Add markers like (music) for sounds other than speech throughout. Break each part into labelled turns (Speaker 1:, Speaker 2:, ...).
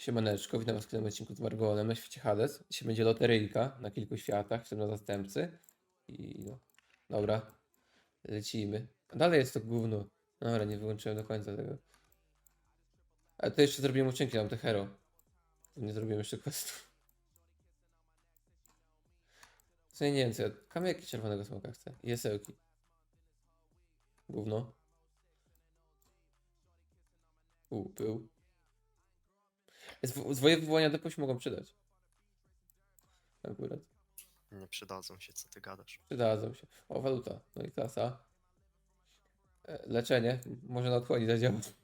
Speaker 1: Siemaneczko, witam was w kolejnym odcinku z Margonem na świecie Hades. Dzisiaj będzie loteryjka na kilku światach, w tym na zastępcy. I no, dobra, lecimy. Dalej jest to gówno. Dobra, nie wyłączyłem do końca tego. Ale to jeszcze zrobiłem uczynki, mam te hero. Nie zrobiłem jeszcze questów. Co nie wiem co, ja kamyki czerwonego smoka chcę. Jesełki. Gówno. U, pył. Zwoje wywołania się mogą przydać. Akurat.
Speaker 2: Nie przydadzą się, co ty gadasz.
Speaker 1: Przydadzą się. O, waluta. No i klasa. E, Leczenie. Może na odchłani zadziałać.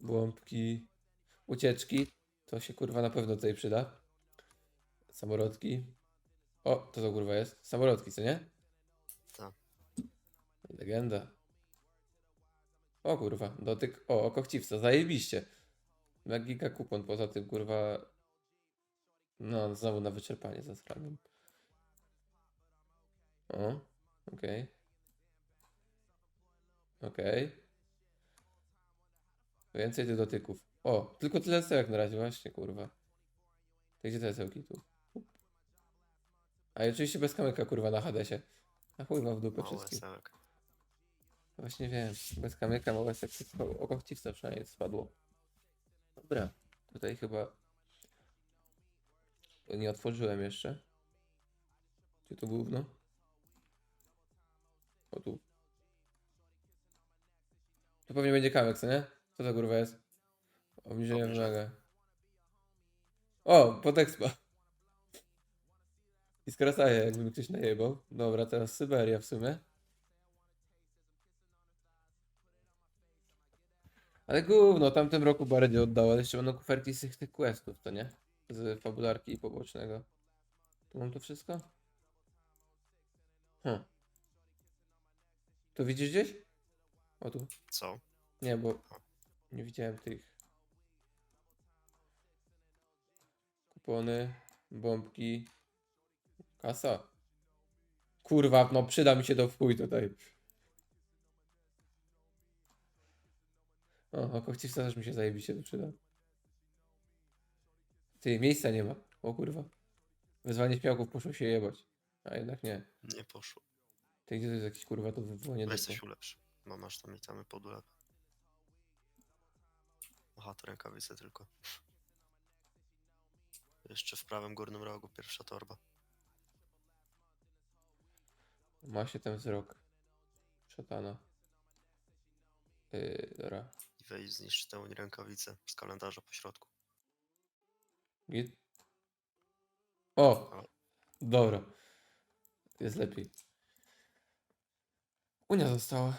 Speaker 1: Błąbki. Ucieczki. To się kurwa na pewno tutaj przyda. Samorodki. O, to co kurwa jest? Samorodki, co nie?
Speaker 2: Tak.
Speaker 1: Legenda. O kurwa, dotyk. O, oko chciwca, zajebiście. Magika kupon, poza tym kurwa. No, znowu na wyczerpanie zasrałem. O, okej. Okej. Więcej tych dotyków. O, tylko tyle jak na razie, właśnie, kurwa. To gdzie te sełki tu? Up. A i oczywiście bez kamyka, kurwa, na Hadesie. A chuj w dupę
Speaker 2: esełek.
Speaker 1: Właśnie wiem, bez kamyka małe sekcje oko chciwca przynajmniej spadło. Dobra, tutaj chyba nie otworzyłem jeszcze. Gdzie to gówno? O tu. To pewnie będzie kamyk, co nie? Co to kurwa jest? Obniżenie wymaga. O, podexpa. I skracaje, jakby mi ktoś najebał. Dobra, teraz Syberia w sumie. Ale gówno, tamtym roku bardziej oddał, ale jeszcze będą kuferki z tych, tych questów, to nie? Z fabularki i pobocznego. Tu mam to wszystko? Hm. To widzisz gdzieś? O tu.
Speaker 2: Co?
Speaker 1: Nie, bo nie widziałem tych. Kupony, bombki, kasa. Kurwa, no przyda mi się to w chuj tutaj. O, oko chciwca też mi się zajebiście przyda. Ty, miejsca nie ma. O kurwa. Wyzwanie śmiałków poszło się jebać. A jednak nie.
Speaker 2: Nie poszło.
Speaker 1: Ty, gdzie to jest jakiś kurwa to wywołanie
Speaker 2: Weź
Speaker 1: depo?
Speaker 2: coś ulepsz. Bo masz tam itemy pod ulep. Aha, to rękawice tylko. Jeszcze w prawym górnym rogu pierwsza torba.
Speaker 1: Ma się ten wzrok. Szatana. Yy, dobra.
Speaker 2: I wejdź zniszcz tę rękawicę z kalendarza po środku.
Speaker 1: Git. O! Dobra. Jest lepiej. Unia została.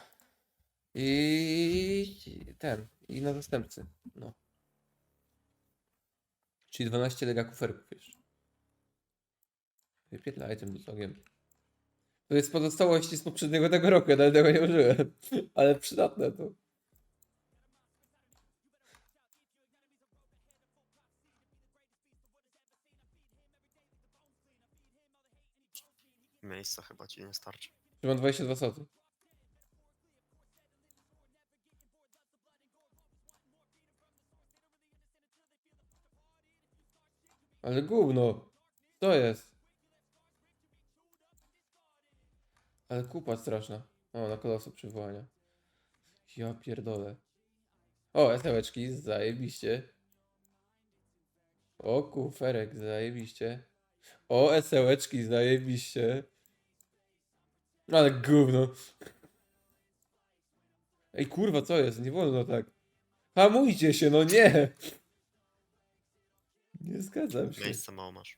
Speaker 1: I ten. I na zastępcy. No. Czyli 12 lega kuferków jeszcze. Wypiedlaj tym logiem. To jest pozostałości z poprzedniego tego roku, ja nawet tego nie użyłem. (laughs) Ale przydatne to.
Speaker 2: Miejsca chyba ci nie starczy.
Speaker 1: Że mam 22 soty. Ale gówno. Co jest? Ale kupa straszna. O, na kolosu przywołania. Ja pierdolę. O, esełeczki, zajebiście. O, kuferek, zajebiście. O, esełeczki, zajebiście. Ale gówno. Ej, kurwa, co jest? Nie wolno tak. Hamujcie się, no nie! Nie zgadzam się.
Speaker 2: Miejsca mało masz.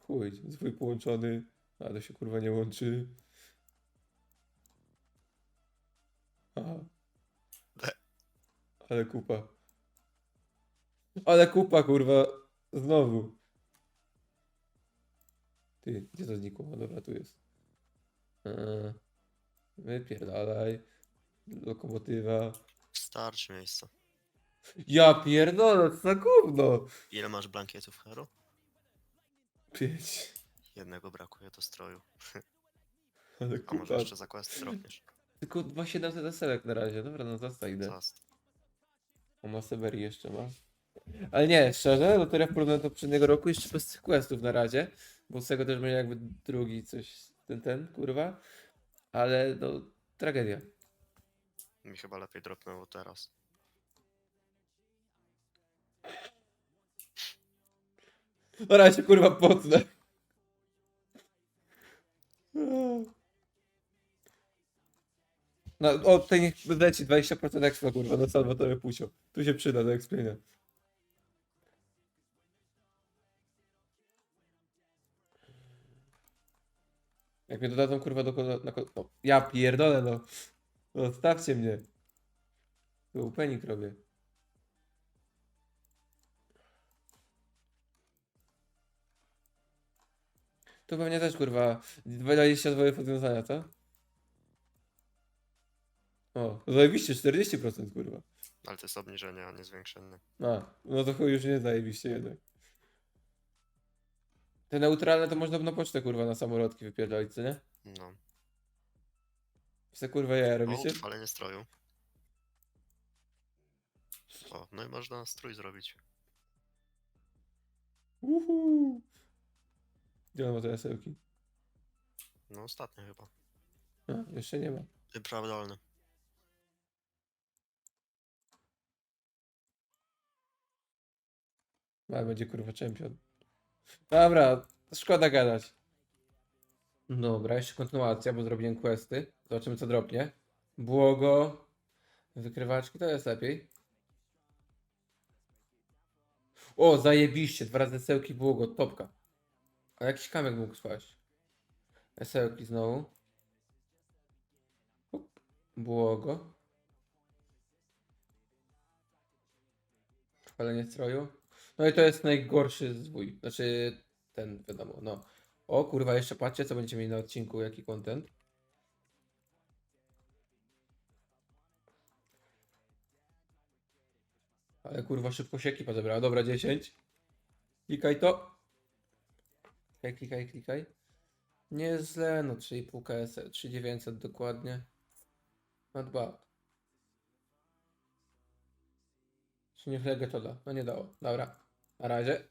Speaker 1: Chuj, zwój połączony, ale się kurwa nie łączy. Aha. Ale kupa. Ale kupa, kurwa. Znowu. Ty, gdzie to znikło? O, dobra, tu jest. Eee, Wypierdalaj. Lokomotywa.
Speaker 2: Starczy miejsca.
Speaker 1: Ja pierdolę, co za gówno.
Speaker 2: Ile masz blankietów hero?
Speaker 1: Pięć.
Speaker 2: Jednego brakuje do stroju. (laughs)
Speaker 1: Ale
Speaker 2: A może jeszcze za quest dropniesz?
Speaker 1: Tylko 2700 deselek na razie. Dobra, no zostań idę.
Speaker 2: Zast.
Speaker 1: On ma Severii jeszcze ma. Ale nie, szczerze, loteria w porównaniu do poprzedniego roku jeszcze bez tych questów na razie. Bo z tego też będzie jakby drugi coś, ten, ten, kurwa. Ale no, tragedia.
Speaker 2: Mi chyba lepiej dropnęło teraz.
Speaker 1: Ja się kurwa potnę. No, o, tutaj niech leci 20% expa, kurwa, na Salvatore Pusio. Tu się przyda do expienia. Jak mnie dodadzą, kurwa, do kodo... Na, ko- no, ja pierdolę, no. No, Odstawcie mnie. Tu penik robię. Tu pewnie też, kurwa, 20 zł rozwiązania, co? O, zajebiście, 40%, kurwa.
Speaker 2: Ale to jest obniżenie, a nie zwiększenie.
Speaker 1: A, no to chuj już nie zajebiście jednak. Te neutralne to można na pocztę, kurwa, na samorodki wypierdolić, co nie?
Speaker 2: No.
Speaker 1: Se kurwa ja
Speaker 2: O,
Speaker 1: robicie?
Speaker 2: utrwalenie stroju. O, no i można strój zrobić.
Speaker 1: Uhu. Gdzie on ma te jasełki?
Speaker 2: No ostatnio chyba.
Speaker 1: A, jeszcze nie ma.
Speaker 2: Nieprawdolny.
Speaker 1: A, będzie kurwa czempion. Dobra, szkoda gadać. Dobra, jeszcze kontynuacja, bo zrobiłem questy. Zobaczymy co dropnie. Błogo. Wykrywaczki to jest lepiej. O, zajebiście, dwa razy sełki błogo, topka. A jakiś kamek mógł spaść. Esełki znowu. Up. Błogo. Chwalenie stroju. No i to jest najgorszy zwój. Znaczy ten, wiadomo, no. O kurwa, jeszcze patrzcie, co będziecie mieli na odcinku, jaki content. Ale kurwa, szybko się ekipa zebrała. Dobra, 10. Klikaj to. Klikaj, klikaj, klikaj. Nie jest źle, no 3,5 KS, 3900 dokładnie. Not bad. Czy niech legę to da? No nie dało. Dobra. Na razie.